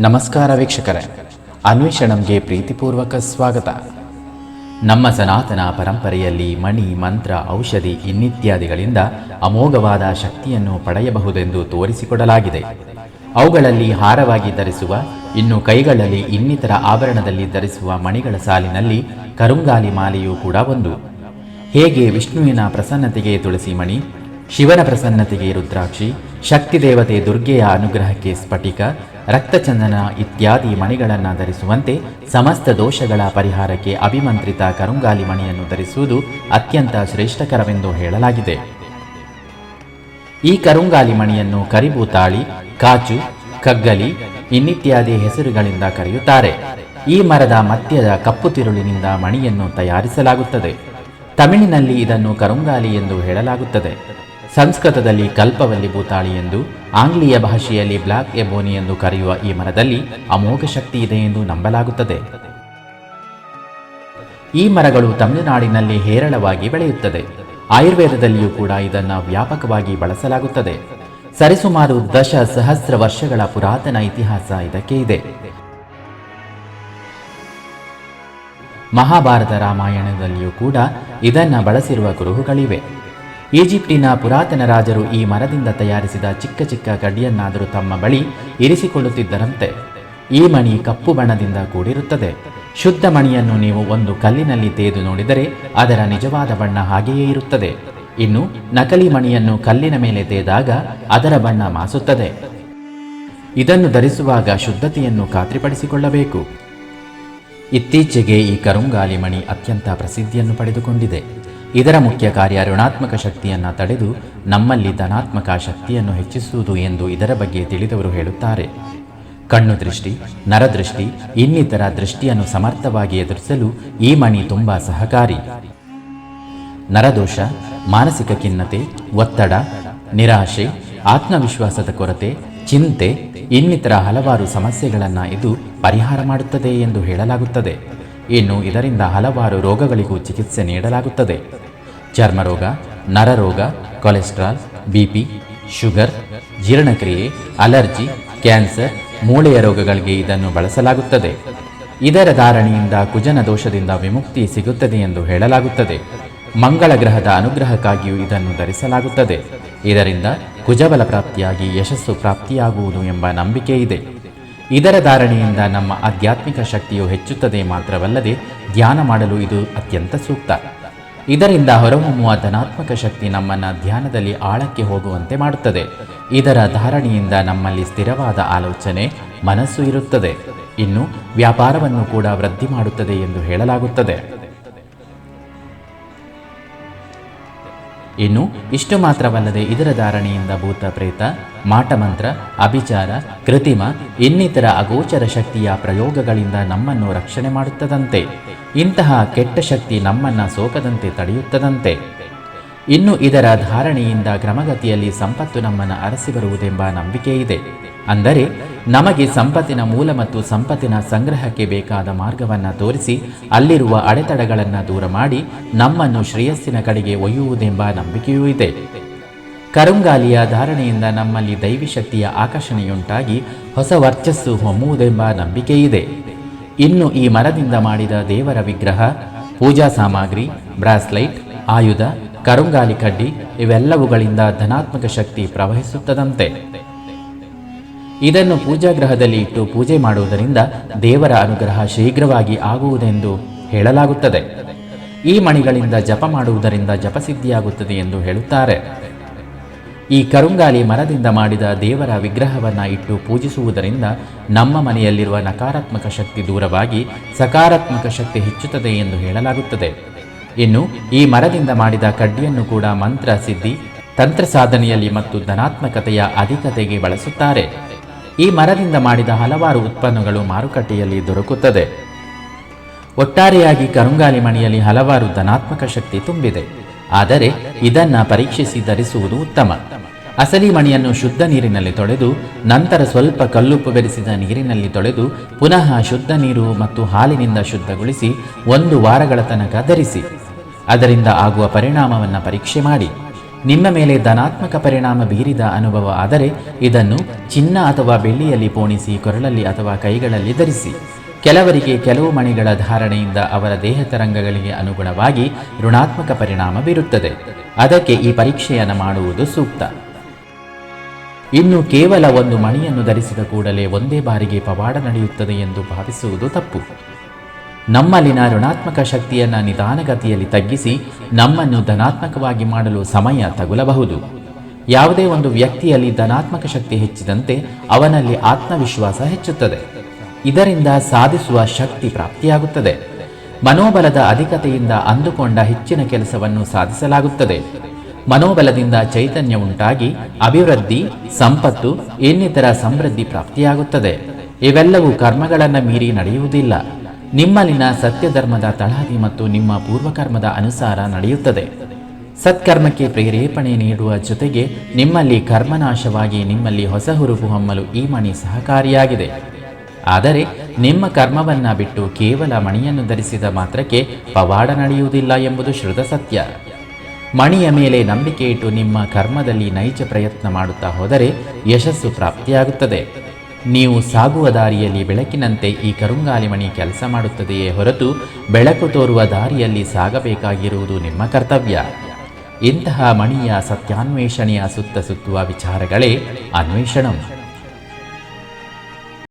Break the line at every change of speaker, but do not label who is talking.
ನಮಸ್ಕಾರ ವೀಕ್ಷಕರೇ. ಅನ್ವೇಷಣಂಗೆ ಪ್ರೀತಿಪೂರ್ವಕ ಸ್ವಾಗತ. ನಮ್ಮ ಸನಾತನ ಪರಂಪರೆಯಲ್ಲಿ ಮಣಿ, ಮಂತ್ರ, ಔಷಧಿ ಇನ್ನಿತ್ಯಾದಿಗಳಿಂದ ಅಮೋಘವಾದ ಶಕ್ತಿಯನ್ನು ಪಡೆಯಬಹುದೆಂದು ತೋರಿಸಿಕೊಡಲಾಗಿದೆ. ಅವುಗಳಲ್ಲಿ ಹಾರವಾಗಿ ಧರಿಸುವ, ಇನ್ನು ಕೈಗಳಲ್ಲಿ ಇನ್ನಿತರ ಆಭರಣದಲ್ಲಿ ಧರಿಸುವ ಮಣಿಗಳ ಸಾಲಿನಲ್ಲಿ ಕರುಂಗಾಲಿ ಮಾಲೆಯೂ ಕೂಡ ಒಂದು. ಹೇಗೆ ವಿಷ್ಣುವಿನ ಪ್ರಸನ್ನತೆಗೆ ತುಳಸಿ ಮಣಿ, ಶಿವನ ಪ್ರಸನ್ನತೆಗೆ ರುದ್ರಾಕ್ಷಿ ಶಕ್ತಿ ದೇವತೆ ದುರ್ಗೆಯ ಅನುಗ್ರಹಕ್ಕೆ ಸ್ಫಟಿಕ ರಕ್ತಚಂದನ ಇತ್ಯಾದಿ ಮಣಿಗಳನ್ನು ಧರಿಸುವಂತೆ ಸಮಸ್ತ ದೋಷಗಳ ಪರಿಹಾರಕ್ಕೆ ಅಭಿಮಂತ್ರಿತ ಕರುಂಗಾಲಿ ಮಣಿಯನ್ನು ಧರಿಸುವುದು ಅತ್ಯಂತ ಶ್ರೇಷ್ಠಕರವೆಂದು ಹೇಳಲಾಗಿದೆ. ಈ ಕರುಂಗಾಲಿ ಮಣಿಯನ್ನು ಕರಿಬೂತಾಳಿ ಕಾಚು, ಕಗ್ಗಲಿ ಇನ್ನಿತ್ಯಾದಿ ಹೆಸರುಗಳಿಂದ ಕರೆಯುತ್ತಾರೆ. ಈ ಮರದ ಮಧ್ಯದ ಕಪ್ಪು ತಿರುಳಿನಿಂದ ಮಣಿಯನ್ನು ತಯಾರಿಸಲಾಗುತ್ತದೆ. ತಮಿಳಿನಲ್ಲಿ ಇದನ್ನು ಕರುಂಗಾಲಿ ಎಂದು ಹೇಳಲಾಗುತ್ತದೆ. ಸಂಸ್ಕೃತದಲ್ಲಿ ಕಲ್ಪವಲ್ಲಿ ಭೂತಾಳಿ ಎಂದು, ಆಂಗ್ಲೀಯ ಭಾಷೆಯಲ್ಲಿ ಬ್ಲಾಕ್ ಎಬೋನಿ ಎಂದು ಕರೆಯುವ ಈ ಮರದಲ್ಲಿ ಅಮೋಘ ಶಕ್ತಿ ಇದೆ ಎಂದು ನಂಬಲಾಗುತ್ತದೆ. ಈ ಮರಗಳು ತಮಿಳುನಾಡಿನಲ್ಲಿ ಹೇರಳವಾಗಿ ಬೆಳೆಯುತ್ತದೆ. ಆಯುರ್ವೇದದಲ್ಲಿಯೂ ಕೂಡ ಇದನ್ನು ವ್ಯಾಪಕವಾಗಿ ಬಳಸಲಾಗುತ್ತದೆ. ಸರಿಸುಮಾರು ದಶ ಸಹಸ್ರ ವರ್ಷಗಳ ಪುರಾತನ ಇತಿಹಾಸ ಇದಕ್ಕೆ ಇದೆ. ಮಹಾಭಾರತ ರಾಮಾಯಣದಲ್ಲಿಯೂ ಕೂಡ ಇದನ್ನು ಬಳಸಿರುವ ಕುರುಹುಗಳಿವೆ ಈಜಿಪ್ಟಿನ ಪುರಾತನ ರಾಜರು ಈ ಮರದಿಂದ ತಯಾರಿಸಿದ ಚಿಕ್ಕ ಚಿಕ್ಕ ಗಡಿಯನ್ನಾದರೂ ತಮ್ಮ ಬಳಿ ಇರಿಸಿಕೊಳ್ಳುತ್ತಿದ್ದರಂತೆ. ಈ ಮಣಿ ಕಪ್ಪು ಬಣ್ಣದಿಂದ ಕೂಡಿರುತ್ತದೆ. ಶುದ್ಧ ಮಣಿಯನ್ನು ನೀವು ಒಂದು ಕಲ್ಲಿನಲ್ಲಿ ತೇದು ನೋಡಿದರೆ ಅದರ ನಿಜವಾದ ಬಣ್ಣ ಹಾಗೆಯೇ ಇರುತ್ತದೆ. ಇನ್ನು ನಕಲಿ ಮಣಿಯನ್ನು ಕಲ್ಲಿನ ಮೇಲೆ ತೇದಾಗ ಅದರ ಬಣ್ಣ ಮಾಸುತ್ತದೆ. ಇದನ್ನು ಧರಿಸುವಾಗ ಶುದ್ಧತೆಯನ್ನು ಖಾತ್ರಿಪಡಿಸಿಕೊಳ್ಳಬೇಕು. ಇತ್ತೀಚೆಗೆ ಈ ಕರುಂಗಾಲಿ ಮಣಿ ಅತ್ಯಂತ ಪ್ರಸಿದ್ಧಿಯನ್ನು ಪಡೆದುಕೊಂಡಿದೆ. ಇದರ ಮುಖ್ಯ ಕಾರ್ಯ ಋಣಾತ್ಮಕ ಶಕ್ತಿಯನ್ನು ತಡೆದು ನಮ್ಮಲ್ಲಿ ಧನಾತ್ಮಕ ಶಕ್ತಿಯನ್ನು ಹೆಚ್ಚಿಸುವುದು ಎಂದು ಇದರ ಬಗ್ಗೆ ತಿಳಿದವರು ಹೇಳುತ್ತಾರೆ. ಕಣ್ಣು ದೃಷ್ಟಿ ನರದೃಷ್ಟಿ ಇನ್ನಿತರ ದೃಷ್ಟಿಯನ್ನು ಸಮರ್ಥವಾಗಿ ಎದುರಿಸಲು ಈ ಮಣಿ ತುಂಬಾ ಸಹಕಾರಿ. ನರದೋಷ ಮಾನಸಿಕ ಖಿನ್ನತೆ, ಒತ್ತಡ, ನಿರಾಶೆ, ಆತ್ಮವಿಶ್ವಾಸದ ಕೊರತೆ, ಚಿಂತೆ, ಇನ್ನಿತರ ಹಲವಾರು ಸಮಸ್ಯೆಗಳನ್ನು ಇದು ಪರಿಹಾರ ಮಾಡುತ್ತದೆ ಎಂದು ಹೇಳಲಾಗುತ್ತದೆ. ಇನ್ನು ಇದರಿಂದ ಹಲವಾರು ರೋಗಗಳಿಗೂ ಚಿಕಿತ್ಸೆ ನೀಡಲಾಗುತ್ತದೆ. ಚರ್ಮರೋಗ, ನರರೋಗ, ಕೊಲೆಸ್ಟ್ರಾಲ್, ಬಿಪಿ, ಶುಗರ್, ಜೀರ್ಣಕ್ರಿಯೆ, ಅಲರ್ಜಿ, ಕ್ಯಾನ್ಸರ್, ಮೂಳೆಯ ರೋಗಗಳಿಗೆ ಇದನ್ನು ಬಳಸಲಾಗುತ್ತದೆ. ಇದರ ಧಾರಣೆಯಿಂದ ಕುಜನ ದೋಷದಿಂದ ವಿಮುಕ್ತಿ ಸಿಗುತ್ತದೆ ಎಂದು ಹೇಳಲಾಗುತ್ತದೆ. ಮಂಗಳ ಗ್ರಹದ ಅನುಗ್ರಹಕ್ಕಾಗಿಯೂ ಇದನ್ನು ಧರಿಸಲಾಗುತ್ತದೆ. ಇದರಿಂದ ಕುಜಬಲ ಪ್ರಾಪ್ತಿಯಾಗಿ ಯಶಸ್ಸು ಪ್ರಾಪ್ತಿಯಾಗುವುದು ಎಂಬ ನಂಬಿಕೆ ಇದೆ. ಇದರ ಧಾರಣೆಯಿಂದ ನಮ್ಮ ಆಧ್ಯಾತ್ಮಿಕ ಶಕ್ತಿಯು ಹೆಚ್ಚುತ್ತದೆ ಮಾತ್ರವಲ್ಲದೆ ಧ್ಯಾನ ಮಾಡಲು ಇದು ಅತ್ಯಂತ ಸೂಕ್ತ. ಇದರಿಂದ ಹೊರಹೊಮ್ಮುವ ಧನಾತ್ಮಕ ಶಕ್ತಿ ನಮ್ಮನ್ನು ಧ್ಯಾನದಲ್ಲಿ ಆಳಕ್ಕೆ ಹೋಗುವಂತೆ ಮಾಡುತ್ತದೆ. ಇದರ ಧಾರಣೆಯಿಂದ ನಮ್ಮಲ್ಲಿ ಸ್ಥಿರವಾದ ಆಲೋಚನೆ, ಮನಸ್ಸು ಇರುತ್ತದೆ. ಇನ್ನು ವ್ಯಾಪಾರವನ್ನು ಕೂಡ ವೃದ್ಧಿ ಮಾಡುತ್ತದೆ ಎಂದು ಹೇಳಲಾಗುತ್ತದೆ. ಇನ್ನು ಇಷ್ಟು ಮಾತ್ರವಲ್ಲದೆ ಇದರ ಧಾರಣೆಯಿಂದ ಭೂತ ಪ್ರೇತ, ಮಾಟಮಂತ್ರ, ಅಭಿಚಾರ, ಕೃತಿಮ, ಇನ್ನಿತರ ಅಗೋಚರ ಶಕ್ತಿಯ ಪ್ರಯೋಗಗಳಿಂದ ನಮ್ಮನ್ನು ರಕ್ಷಣೆ ಮಾಡುತ್ತದಂತೆ. ಇಂತಹ ಕೆಟ್ಟ ಶಕ್ತಿ ನಮ್ಮನ್ನ ಸೋಕದಂತೆ ತಡೆಯುತ್ತದಂತೆ. ಇನ್ನು ಇದರ ಧಾರಣೆಯಿಂದ ಕ್ರಮಗತಿಯಲ್ಲಿ ಸಂಪತ್ತು ನಮ್ಮನ್ನು ಅರಸಿ ಬರುವುದೆಂಬ ನಂಬಿಕೆ ಇದೆ. ಅಂದರೆ, ನಮಗೆ ಸಂಪತ್ತಿನ ಮೂಲ ಮತ್ತು ಸಂಪತ್ತಿನ ಸಂಗ್ರಹಕ್ಕೆ ಬೇಕಾದ ಮಾರ್ಗವನ್ನು ತೋರಿಸಿ ಅಲ್ಲಿರುವ ಅಡೆತಡೆಗಳನ್ನು ದೂರ ಮಾಡಿ ನಮ್ಮನ್ನು ಶ್ರೇಯಸ್ಸಿನ ಕಡೆಗೆ ಒಯ್ಯುವುದೆಂಬ ನಂಬಿಕೆಯೂ ಇದೆ. ಕರುಂಗಾಲಿಯ ಧಾರಣೆಯಿಂದ ನಮ್ಮಲ್ಲಿ ದೈವಿಶಕ್ತಿಯ ಆಕರ್ಷಣೆಯುಂಟಾಗಿ ಹೊಸ ವರ್ಚಸ್ಸು ಹೊಮ್ಮುವುದೆಂಬ ನಂಬಿಕೆ ಇದೆ. ಇನ್ನು ಈ ಮರದಿಂದ ಮಾಡಿದ ದೇವರ ವಿಗ್ರಹ, ಪೂಜಾ ಸಾಮಗ್ರಿ, ಬ್ರಾಸ್ಲೈಟ್, ಆಯುಧ ಕರುಂಗಾಲಿ ಕಡ್ಡಿ ಇವೆಲ್ಲವುಗಳಿಂದ ಧನಾತ್ಮಕ ಶಕ್ತಿ ಪ್ರವಹಿಸುತ್ತದಂತೆ. ಇದನ್ನು ಪೂಜಾಗ್ರಹದಲ್ಲಿ ಇಟ್ಟು ಪೂಜೆ ಮಾಡುವುದರಿಂದ ದೇವರ ಅನುಗ್ರಹ ಶೀಘ್ರವಾಗಿ ಆಗುವುದೆಂದು ಹೇಳಲಾಗುತ್ತದೆ. ಈ ಮಣಿಗಳಿಂದ ಜಪ ಮಾಡುವುದರಿಂದ ಜಪಸಿದ್ಧಿಯಾಗುತ್ತದೆ ಎಂದು ಹೇಳುತ್ತಾರೆ. ಈ ಕರುಂಗಾಲಿ ಮರದಿಂದ ಮಾಡಿದ ದೇವರ ವಿಗ್ರಹವನ್ನು ಇಟ್ಟು ಪೂಜಿಸುವುದರಿಂದ ನಮ್ಮ ಮನೆಯಲ್ಲಿರುವ ನಕಾರಾತ್ಮಕ ಶಕ್ತಿ ದೂರವಾಗಿ ಸಕಾರಾತ್ಮಕ ಶಕ್ತಿ ಹೆಚ್ಚುತ್ತದೆ ಎಂದು ಹೇಳಲಾಗುತ್ತದೆ. ಇನ್ನು ಈ ಮರದಿಂದ ಮಾಡಿದ ಕಡ್ಡಿಯನ್ನು ಕೂಡ ಮಂತ್ರ ಸಿದ್ಧಿ, ತಂತ್ರ ಸಾಧನೆಯಲ್ಲಿ ಮತ್ತು ಧನಾತ್ಮಕತೆಯ ಅಧಿಕತೆಗೆ ಬಳಸುತ್ತಾರೆ. ಈ ಮರದಿಂದ ಮಾಡಿದ ಹಲವಾರು ಉತ್ಪನ್ನಗಳು ಮಾರುಕಟ್ಟೆಯಲ್ಲಿ ದೊರಕುತ್ತದೆ. ಒಟ್ಟಾರೆಯಾಗಿ ಕರುಂಗಾಲಿ ಮಣಿಯಲ್ಲಿ ಹಲವಾರು ಧನಾತ್ಮಕ ಶಕ್ತಿ ತುಂಬಿದೆ. ಆದರೆ ಇದನ್ನ ಪರೀಕ್ಷಿಸಿ ಧರಿಸುವುದು ಉತ್ತಮ. ಅಸಲಿ ಮಣಿಯನ್ನು ಶುದ್ಧ ನೀರಿನಲ್ಲಿ ತೊಳೆದು, ನಂತರ ಸ್ವಲ್ಪ ಕಲ್ಲುಪ್ಪು ಬೆರೆಸಿದ ನೀರಿನಲ್ಲಿ ತೊಳೆದು, ಪುನಃ ಶುದ್ಧ ನೀರು ಮತ್ತು ಹಾಲಿನಿಂದ ಶುದ್ಧಗೊಳಿಸಿ ಒಂದು ವಾರಗಳ ತನಕ ಧರಿಸಿ. ಅದರಿಂದ ಆಗುವ ಪರಿಣಾಮವನ್ನು ಪರೀಕ್ಷೆ ಮಾಡಿ. ನಿಮ್ಮ ಮೇಲೆ ಧನಾತ್ಮಕ ಪರಿಣಾಮ ಬೀರಿದ ಅನುಭವ ಆದರೆ ಇದನ್ನು ಚಿನ್ನ ಅಥವಾ ಬೆಳ್ಳಿಯಲ್ಲಿ ಪೋಣಿಸಿ, ಕೊರಳಲ್ಲಿ ಅಥವಾ ಕೈಗಳಲ್ಲಿ ಧರಿಸಿ. ಕೆಲವರಿಗೆ ಕೆಲವು ಮಣಿಗಳ ಧಾರಣೆಯಿಂದ ಅವರ ದೇಹ ತರಂಗಗಳಿಗೆ ಅನುಗುಣವಾಗಿ ಋಣಾತ್ಮಕ ಪರಿಣಾಮ ಬೀರುತ್ತದೆ. ಅದಕ್ಕೆ ಈ ಪರೀಕ್ಷೆಯನ್ನು ಮಾಡುವುದು ಸೂಕ್ತ. ಇನ್ನು ಕೇವಲ ಒಂದು ಮಣಿಯನ್ನು ಧರಿಸಿದ ಕೂಡಲೇ ಒಂದೇ ಬಾರಿಗೆ ಪವಾಡ ನಡೆಯುತ್ತದೆ ಎಂದು ಭಾವಿಸುವುದು ತಪ್ಪು. ನಮ್ಮಲ್ಲಿನ ಋಣಾತ್ಮಕ ಶಕ್ತಿಯನ್ನು ನಿಧಾನಗತಿಯಲ್ಲಿ ತಗ್ಗಿಸಿ ನಮ್ಮನ್ನು ಧನಾತ್ಮಕವಾಗಿ ಮಾಡಲು ಸಮಯ ತಗುಲಬಹುದು. ಯಾವುದೇ ಒಂದು ವ್ಯಕ್ತಿಯಲ್ಲಿ ಧನಾತ್ಮಕ ಶಕ್ತಿ ಹೆಚ್ಚಿದಂತೆ ಅವನಲ್ಲಿ ಆತ್ಮವಿಶ್ವಾಸ ಹೆಚ್ಚುತ್ತದೆ. ಇದರಿಂದ ಸಾಧಿಸುವ ಶಕ್ತಿ ಪ್ರಾಪ್ತಿಯಾಗುತ್ತದೆ. ಮನೋಬಲದ ಅಧಿಕತೆಯಿಂದ ಅಂದುಕೊಂಡ ಹೆಚ್ಚಿನ ಕೆಲಸವನ್ನು ಸಾಧಿಸಲಾಗುತ್ತದೆ. ಮನೋಬಲದಿಂದ ಚೈತನ್ಯ ಉಂಟಾಗಿ ಅಭಿವೃದ್ಧಿ, ಸಂಪತ್ತು, ಇನ್ನಿತರ ಸಮೃದ್ಧಿ ಪ್ರಾಪ್ತಿಯಾಗುತ್ತದೆ. ಇವೆಲ್ಲವೂ ಕರ್ಮಗಳನ್ನು ಮೀರಿ ನಡೆಯುವುದಿಲ್ಲ. ನಿಮ್ಮಲ್ಲಿನ ಸತ್ಯಧರ್ಮದ ತಳಹದಿ ಮತ್ತು ನಿಮ್ಮ ಪೂರ್ವಕರ್ಮದ ಅನುಸಾರ ನಡೆಯುತ್ತದೆ. ಸತ್ಕರ್ಮಕ್ಕೆ ಪ್ರೇರೇಪಣೆ ನೀಡುವ ಜೊತೆಗೆ ನಿಮ್ಮಲ್ಲಿ ಕರ್ಮನಾಶವಾಗಿ ನಿಮ್ಮಲ್ಲಿ ಹೊಸ ಹುರುಪು ಹೊಮ್ಮಲು ಈ ಮಣಿ ಸಹಕಾರಿಯಾಗಿದೆ. ಆದರೆ ನಿಮ್ಮ ಕರ್ಮವನ್ನು ಬಿಟ್ಟು ಕೇವಲ ಮಣಿಯನ್ನು ಧರಿಸಿದ ಮಾತ್ರಕ್ಕೆ ಪವಾಡ ನಡೆಯುವುದಿಲ್ಲ ಎಂಬುದು ಶ್ರುತ ಸತ್ಯ ಮಣಿಯ ಮೇಲೆ ನಂಬಿಕೆ ಇಟ್ಟು ನಿಮ್ಮ ಕರ್ಮದಲ್ಲಿ ನೈಜ ಪ್ರಯತ್ನ ಮಾಡುತ್ತಾ ಹೋದರೆ ಯಶಸ್ಸು ಪ್ರಾಪ್ತಿಯಾಗುತ್ತದೆ. ನೀವು ಸಾಗುವ ದಾರಿಯಲ್ಲಿ ಬೆಳಕಿನಂತೆ ಈ ಕರುಂಗಾಲಿ ಮಣಿ ಕೆಲಸ ಮಾಡುತ್ತದೆಯೇ ಹೊರತು ಬೆಳಕು ತೋರುವ ದಾರಿಯಲ್ಲಿ ಸಾಗಬೇಕಾಗಿರುವುದು ನಿಮ್ಮ ಕರ್ತವ್ಯ. ಇಂತಹ ಮಣಿಯ ಸತ್ಯಾನ್ವೇಷಣೆಯ ಸುತ್ತ ಸುತ್ತುವ ವಿಚಾರಗಳೇ ಅನ್ವೇಷಣಂ.